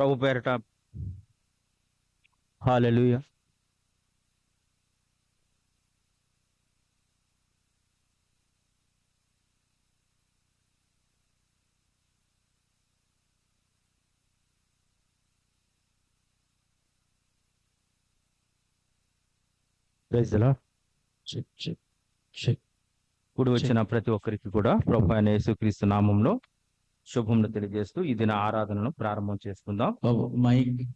ప్రభు పేరట. Hallelujah. Check కూడి వచ్చిన ప్రతి ఒక్కరికి కూడా ప్రభు అయిన యేసుక్రీస్తు నామంలో శుభములు తెలియజేస్తూ ఈ దిన ఆరాధనను ప్రారంభం చేసుకుందాం. మైక్.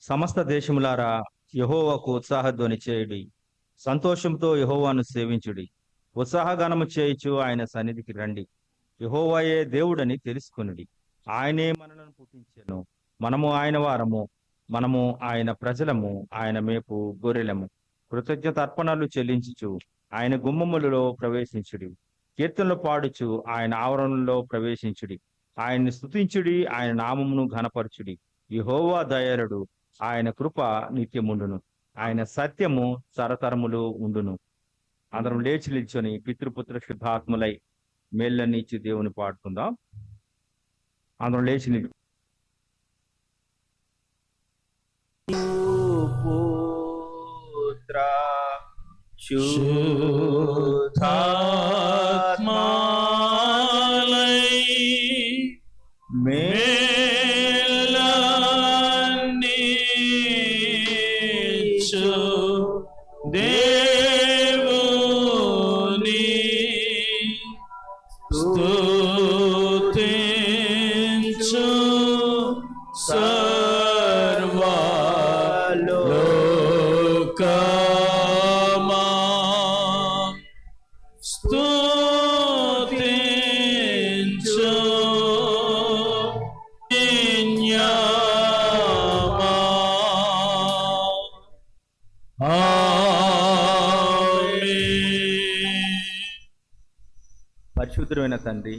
సమస్త దేశములారా యహోవాకు ఉత్సాహధ్వని చేయుడి. సంతోషంతో యహోవాను సేవించుడి. ఉత్సాహగానము చేయుచు ఆయన సన్నిధికి రండి. యహోవాయే దేవుడని తెలుసుకొనుడి. ఆయనే మనలను పుట్టించెను. మనము ఆయన వారము. మనము ఆయన ప్రజలము ఆయన మేపు గొర్రెలము. కృతజ్ఞత అర్పణలు చెల్లించుచు ఆయన గుమ్మములలో ప్రవేశించుడి. కీర్తనలు పాడుచు ఆయన ఆవరణలో ప్రవేశించుడి. ఆయన్ని స్తుతించుడి ఆయన నామమును ఘనపరచుడి. యహోవా దయాళుడు ఆయన కృప నిత్యముండును. ఆయన సత్యము తరతరములు ఉండును. అందరం లేచి నిల్చొని పితృపుత్ర శుద్ధాత్ములై మేళ్ళనిచ్చి దేవుని పాడుకుందాం. అందరం లేచి నిల్ पुत्र। शुद्धात्मा मे పవిత్రమైన తండ్రి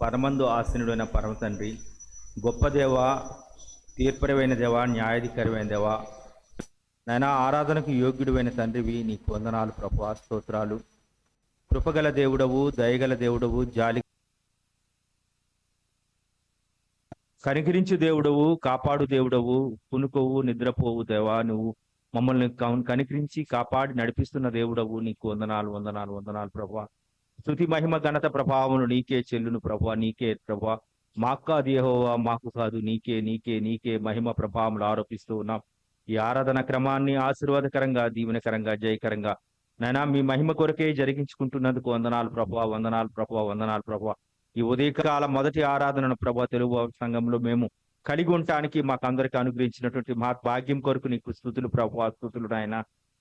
పరమందు ఆసీనుడైన పరమ తండ్రి గొప్ప దేవ తీర్పరమైన దేవ న్యాయాధికారమైన దేవ నైనా ఆరాధనకు యోగ్యుడైన తండ్రివి నీకు వందనాలు ప్రభు స్తోత్రాలు. కృపగల దేవుడవు దయగల దేవుడవు జాలి కనికరించు దేవుడవు కాపాడు దేవుడవు పునుకోవు నిద్రపోవు దేవా నువ్వు మమ్మల్ని కనికరించి కాపాడి నడిపిస్తున్న దేవుడవు నీకు వందనాలు వందనాలు వందనాలు ప్రభా స్థుతి మహిమ ఘనత ప్రభావములు నీకే చెల్లును ప్రభా నీకే ప్రభా మాకు కాదు మాకు కాదు నీకే నీకే నీకే మహిమ ప్రభావములు ఆరోపిస్తూ ఉన్నాం. ఈ ఆరాధన క్రమాన్ని ఆశీర్వాదకరంగా దీవెనకరంగా జయకరంగా. నైనా మీ మహిమ కొరకే జరిగించుకుంటున్నందుకు వందనాలు ప్రభా వందనాలు ప్రభా వందనాలు ప్రభా ఈ ఉదయకాల మొదటి ఆరాధనను ప్రభా తెలుగు సంఘంలో మేము కలిగి ఉండటానికి మాకు అందరికి అనుగ్రహించినటువంటి మా భాగ్యం కొరకు నీకు స్థుతులు ప్రభా స్థుతులు నాయన.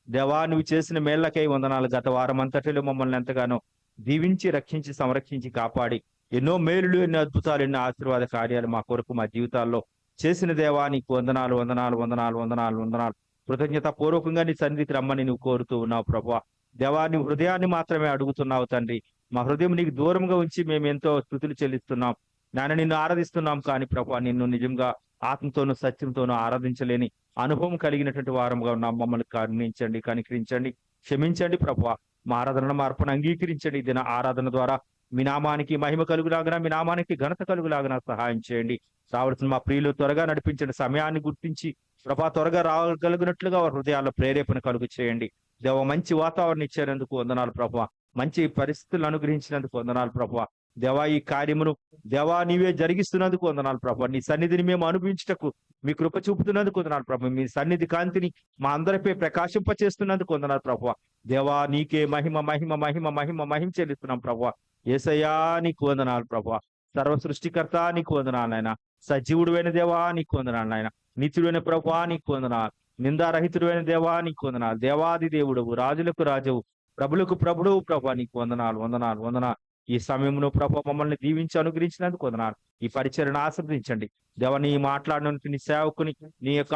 దేవా నువ్వు చేసిన మేళ్ళకై వందనాలు. గత వారం అంతటిలో మమ్మల్ని ఎంతగానో దీవించి రక్షించి సంరక్షించి కాపాడి ఎన్నో మేలులు ఎన్నో అద్భుతాలు ఎన్నో ఆశీర్వాద కార్యాలు మా కొరకు మా జీవితాల్లో చేసిన దేవా నీకు వందనాలు వందనాలు వందనాలు వందనాలు వందనాలు. కృతజ్ఞత పూర్వకంగా నీ సన్నిధికి రమ్మని నువ్వు కోరుతూ ఉన్నావు ప్రభా. దేవా నీ హృదయాన్ని మాత్రమే అడుగుతున్నావు తండ్రి. మా హృదయం నీకు దూరంగా ఉంచి మేము ఎంతో స్థుతులు చెల్లిస్తున్నాం. నాన్న నిన్ను ఆరాధిస్తున్నాం కానీ ప్రభా నిన్ను నిజంగా ఆత్మతోనూ సత్యంతోనూ ఆరాధించలేని అనుభవం కలిగినటువంటి వారంగా ఉన్నాం. మమ్మల్ని కరుణించండి కనికరించండి క్షమించండి ప్రభా. మా ఆరాధన మార్పును అంగీకరించండి. దిన ఆరాధన ద్వారా మీ నామానికి మహిమ కలుగులాగన మీ నామానికి ఘనత కలుగులాగన సహాయం చేయండి. రావాల్సిన మా ప్రియులు త్వరగా నడిపించండి సమయాన్ని గుర్తించి ప్రభా త్వరగా రాగలిగినట్లుగా వారి హృదయాల్లో ప్రేరేపణ కలుగు చేయండి. దేవ మంచి వాతావరణం ఇచ్చేందుకు వందనాలు ప్రభావ మంచి పరిస్థితులు అనుగ్రహించినందుకు వందనాలు ప్రభావ దేవా ఈ కార్యమును దేవా నీవే జరిగిస్తున్నందుకు వందనాలు ప్రభా. నీ సన్నిధిని మేము అనుభవించుటకు మీ కృప చూపుతున్నందుకు వందనాలు ప్రభా. మీ సన్నిధి కాంతిని మా అందరిపై ప్రకాశింపచేస్తున్నందుకు వందనాలు ప్రభా. దేవా నీకే మహిమ మహిమ మహిమ మహిమ మహిమ చెల్లిస్తున్నాం ప్రభా. ఏసయా నీకు వందనాలు ప్రభా. సర్వ సృష్టికర్త నీకు వందనాలు నాయన. సజీవుడువైన దేవా నీకు వందనాలు నాయన. నిత్యుడైన ప్రభా నీకు వందనాలు. నిందారహితుడైన దేవా నీకు వందనాలు. దేవాది దేవుడవు రాజులకు రాజవు ప్రభులకు ప్రభుడు ప్రభా నీకు వందనాలు వందనాలు వందనాలు. ఈ సమయంలో ప్రభు మమ్మల్ని దీవించి అనుగ్రహించినందుకు వదనాలు. ఈ పరిచయను ఆశ్రదించండి దేవ నీ మాట్లాడిన నీ సేవకుని నీ యొక్క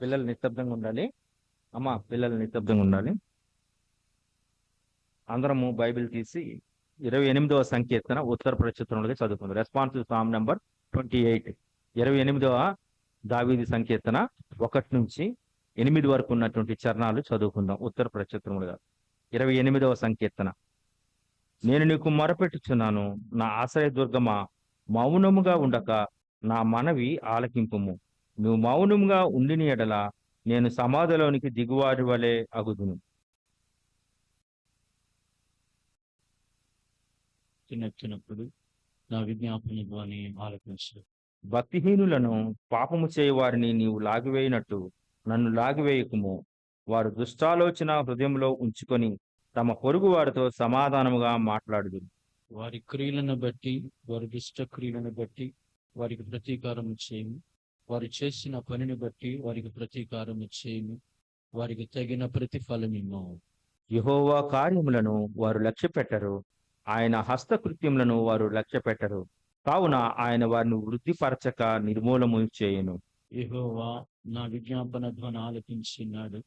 పిల్లలు నిశ్శబ్దంగా ఉండాలి. అమ్మ పిల్లలు నిశ్శబ్దంగా ఉండాలి. అందరము బైబిల్ తీసి ఇరవై ఎనిమిదవ సంకీర్తన ఉత్తర ప్రచురణలుగా చదువుకుంది. Responsive psalm number twenty eight. ఇరవై ఎనిమిదవ దావీది సంకీర్తన ఒకటి నుంచి ఎనిమిది వరకు ఉన్నటువంటి చరణాలు చదువుకుందాం. ఉత్తర ప్రత్యుత్తరములుగా ఇరవై ఎనిమిదవ సంకీర్తన. నేను నీకు మొరపెట్టుచున్నాను. నా ఆశ్రయ దుర్గమా మౌనముగా ఉండక నా మనవి ఆలకింపుము. నువ్వు మౌనముగా ఉండిన ఎడల నేను సమాధిలోనికి దిగువారి వలె అగుదును. తినొచ్చినప్పుడు నా విజ్ఞాపన ధ్వని ఆలకించు. భక్తిహీనులను పాపము చేయవారిని నీవు లాగివేయినట్టు నన్ను లాగివేయకుము. వారు దుష్టాలోచన హృదయంలో ఉంచుకొని తమ పొరుగు వారితో సమాధానముగా మాట్లాడుదు వారి క్రియలను బట్టి వారి దుష్ట క్రియలను బట్టి వారికి ప్రతీకారం చేయము. వారు చేసిన పనిని బట్టి వారికి ప్రతీకారం చేయము. వారికి తగిన ప్రతిఫలమిమ్మో. యెహోవా కార్యములను వారు లక్ష్య పెట్టరు. ఆయన హస్తకృత్యములను వారు లక్ష్య పెట్టరు. కావున ఆయన వారిని వృద్ధిపరచక నిర్మూలము చేయును. యెహోవా నా విజ్ఞాపన ధ్వని ఆలకించినాడు.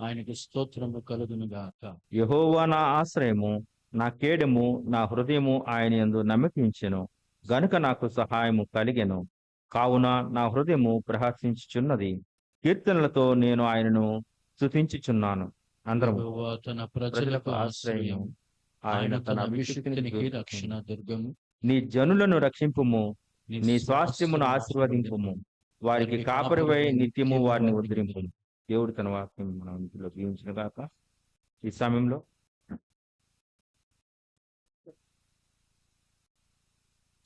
ఆయనకు స్తోత్రము కలుగును గాక. యెహోవా నా ఆశ్రయము నా కేడము నా హృదయము ఆయన యందు నమ్మకించెను గనుక నాకు సహాయము కలిగెను. కావున నా హృదయము ప్రహర్షించుచున్నది కీర్తనలతో నేను ఆయనను స్తుతించుచున్నాను. అందరము తన ప్రజలకు ఆశ్రయం. ఆయన తన రక్షణ దుర్గము. నీ జనులను రక్షింపుము. నీ స్వాస్థ్యమును ఆశీర్వదింపుము. వారికి కాపరివై నిత్యము వారిని ఉద్ధరింపు దేవుడు తన వాక్యం మన ఇంటిలో దీవించిన గాక ఈ సమయంలో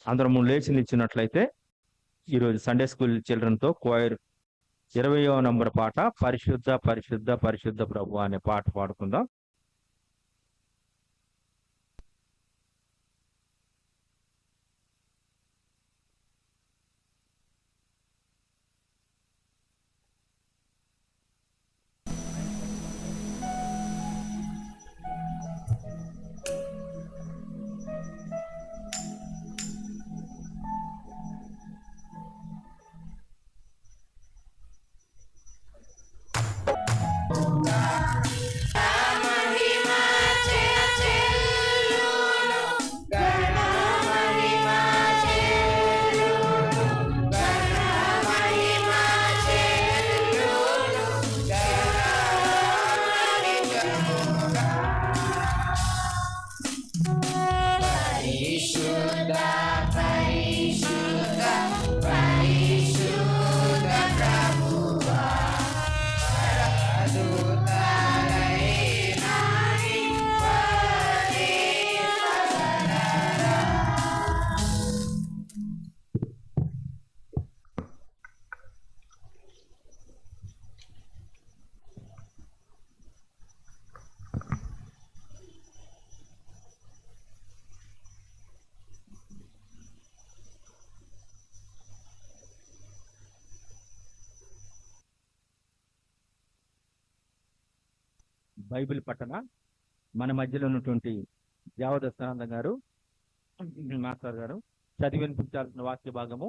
అందరము లేచి నిచ్చినట్లయితే ఈరోజు సండే స్కూల్ చిల్డ్రన్తో కోయర్ ఇరవయో నంబర్ పాట పరిశుద్ధ పరిశుద్ధ పరిశుద్ధ ప్రభు అనే పాట పాడుకుందాం. బైబిల్ పట్టణ మన మధ్యలో ఉన్నటువంటి జావదస్తానంద గారు మాస్టర్ గారు చదివి వినిపించాల్సిన వాక్య భాగము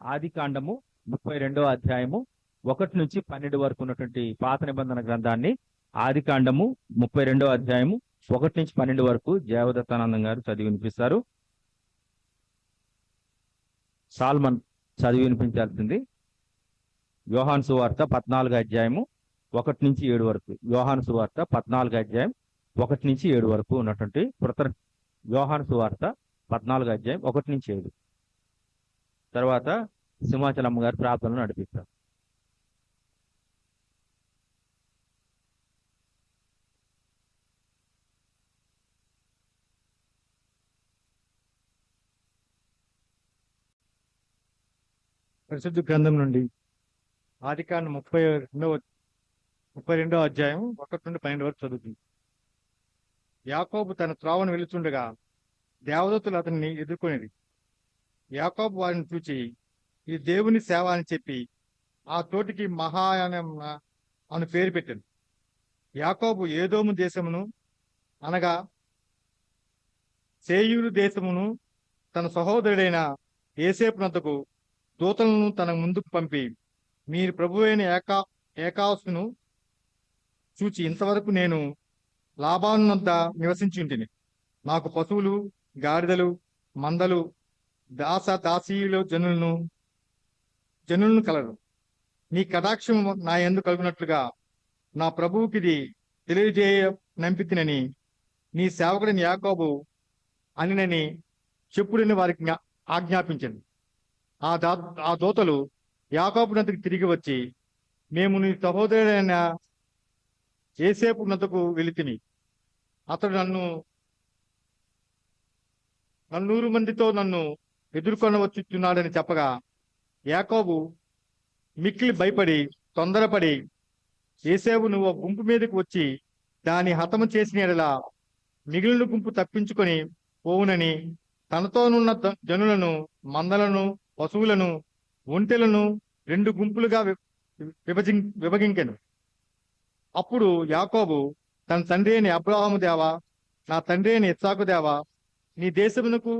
ఆది కాండము ముప్పై రెండవ అధ్యాయము ఒకటి నుంచి పన్నెండు వరకు ఉన్నటువంటి పాత నిబంధన గ్రంథాన్ని ఆది కాండము ముప్పై రెండవ అధ్యాయము ఒకటి నుంచి పన్నెండు వరకు జయవదత్తానందం గారు చదివి వినిపిస్తారు. సాల్మన్ చదివి వినిపించాల్సింది. యోహాన్ సువార్త పద్నాలుగు అధ్యాయము ఒకటి నుంచి ఏడు వరకు. యోహాను సువార్త పద్నాలుగు అధ్యాయం ఒకటి నుంచి ఏడు వరకు ఉన్నటువంటి కృత యోహాను సువార్త పద్నాలుగు అధ్యాయం ఒకటి నుంచి ఏడు. తర్వాత సింహాచలమ్మ గారి ప్రార్థనలు నడిపిస్తారు. పరిశుద్ధ గ్రంథం నుండి ఆదికాండ ముప్పై రెండవ ముప్పై రెండవ అధ్యాయం ఒకటి నుండి పన్నెండు వరకు చదువుతుంది. యాకోబు తన త్రోవను వెళుతుండగా దేవదత్తులు అతన్ని ఎదుర్కొనేది యాకోబు వారిని చూచి ఇది దేవుని సేవ అని చెప్పి ఆ తోటికి మహాయానం అని పేరు పెట్టాను యాకోబు ఏదోము దేశమును అనగా సేయూరు దేశమును తన సహోదరుడైన ఏసేపునంతకు దూతలను తన ముందుకు పంపి మీరు ప్రభువైన ఏకా ఏకాసును చూచి ఇంతవరకు నేను లాభాన్నంత నివసించింటిని నాకు పశువులు గాడిదలు మందలు దాస దాసీయులు జనులను జనులను కలరు. నీ కటాక్షం నా ఎందు కలుగునట్లుగా నా ప్రభువుకిది తెలియజేయ నంపితినని నీ సేవకుడిని యాకోబు అనినని చెప్పుడని వారికి ఆజ్ఞాపించింది ఆ దా ఆ దూతలు యాకోబునంతకు తిరిగి వచ్చి మేము నీ సహోదరుడైన ఏసేపు నద్దకు వెళితిని అతడు నన్ను నన్నూరు మందితో నన్ను ఎదుర్కొనవచ్చుచున్నాడని చెప్పగా యాకోబు మిక్కిలి భయపడి తొందరపడి ఏసేవు నువ్వు గుంపు మీదకి వచ్చి దాని హతము చేసిన ఎడలా మిగిలిన గుంపు తప్పించుకొని పోవునని తనతోనున్న జనులను మందలను పశువులను ఒంటెలను రెండు గుంపులుగా వి- విభజిం విభజింకెను. అప్పుడు యాకోబు తన తండ్రి అయిన అబ్రాహము దేవా నా తండ్రి అయిన ఇత్సాకు దేవా నీ దేశమునకు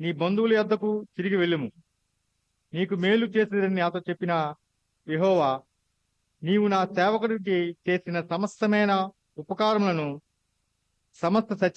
నీ బంధువుల యొద్దకు తిరిగి వెళ్ళుము. నీకు మేలు చేసేదని నాతో చెప్పిన విహోవా నీవు నా సేవకుడికి చేసిన సమస్తమైన ఉపకారములను సమస్త సత్య